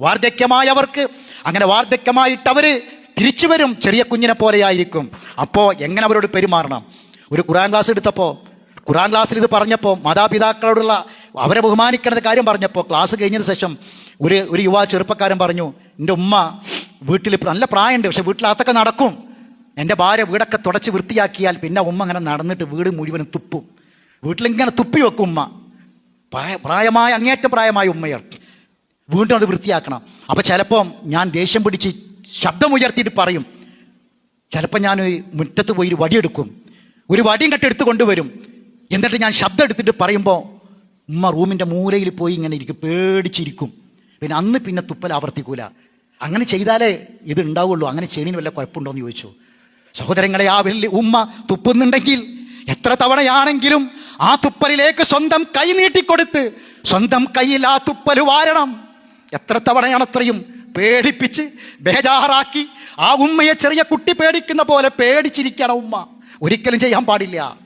വാർദ്ധക്യമായവർക്ക് അങ്ങനെ വാർദ്ധക്യമായിട്ട് അവർ തിരിച്ചു വരും ചെറിയ കുഞ്ഞിനെ പോലെയായിരിക്കും. അപ്പോൾ എങ്ങനെ അവരോട് പെരുമാറണം? ഒരു ഖുറാൻ ക്ലാസ് എടുത്തപ്പോൾ ഖുറാൻ ക്ലാസ്സിൽ ഇത് പറഞ്ഞപ്പോൾ മാതാപിതാക്കളോടുള്ള അവരെ ബഹുമാനിക്കേണ്ട കാര്യം പറഞ്ഞപ്പോൾ ക്ലാസ് കഴിഞ്ഞതിന് ശേഷം ഒരു ഒരു യുവാ ചെറുപ്പക്കാരൻ പറഞ്ഞു എന്റെ ഉമ്മ വീട്ടിൽ നല്ല പ്രായമുണ്ട് പക്ഷെ വീട്ടിലകത്തൊക്കെ നടക്കും. എന്റെ ഭാര്യ വീടൊക്കെ തുടച്ച് വൃത്തിയാക്കിയാൽ പിന്നെ ഉമ്മ അങ്ങനെ നടന്നിട്ട് വീട് മുഴുവനും തുപ്പും. വീട്ടിലിങ്ങനെ തുപ്പി വെക്കും ഉമ്മ. പ്രായ പ്രായമായ അങ്ങേറ്റം പ്രായമായ ഉമ്മയാണ്. വീണ്ടും അത് വൃത്തിയാക്കണം. അപ്പോൾ ചിലപ്പം ഞാൻ ദേഷ്യം പിടിച്ച് ശബ്ദമുയർത്തിയിട്ട് പറയും. ചിലപ്പോൾ ഞാൻ മുറ്റത്ത് പോയി ഒരു വടിയെടുക്കും ഒരു വടിയും കെട്ടെടുത്ത് കൊണ്ടുവരും. എന്നിട്ട് ഞാൻ ശബ്ദം എടുത്തിട്ട് പറയുമ്പോൾ ഉമ്മ റൂമിന്റെ മൂലയിൽ പോയി ഇങ്ങനെ ഇരിക്കും പേടിച്ചിരിക്കും. പിന്നെ അന്ന് പിന്നെ തുപ്പൽ ആവർത്തിക്കൂല. അങ്ങനെ ചെയ്താലേ ഇത് ഉണ്ടാവുള്ളൂ. അങ്ങനെ ചെയ്യുന്നതിന് വല്ല കുഴപ്പമുണ്ടോ എന്ന് ചോദിച്ചു. സഹോദരങ്ങളെ ആ വലിയ ഉമ്മ തുപ്പുന്നുണ്ടെങ്കിൽ എത്ര തവണയാണെങ്കിലും ആ തുപ്പലിലേക്ക് സ്വന്തം കൈ നീട്ടിക്കൊടുത്ത് സ്വന്തം കയ്യിൽ ആ തുപ്പൽ വാരണം. എത്ര തവണയാണ് അത്രയും പേടിപ്പിച്ച് ബേജാറാക്കി ആ ഉമ്മയെ ചെറിയ കുട്ടി പേടിക്കുന്ന പോലെ പേടിച്ചിരിക്കണം ഉമ്മ. ഒരിക്കലും ചെയ്യാൻ പാടില്ല.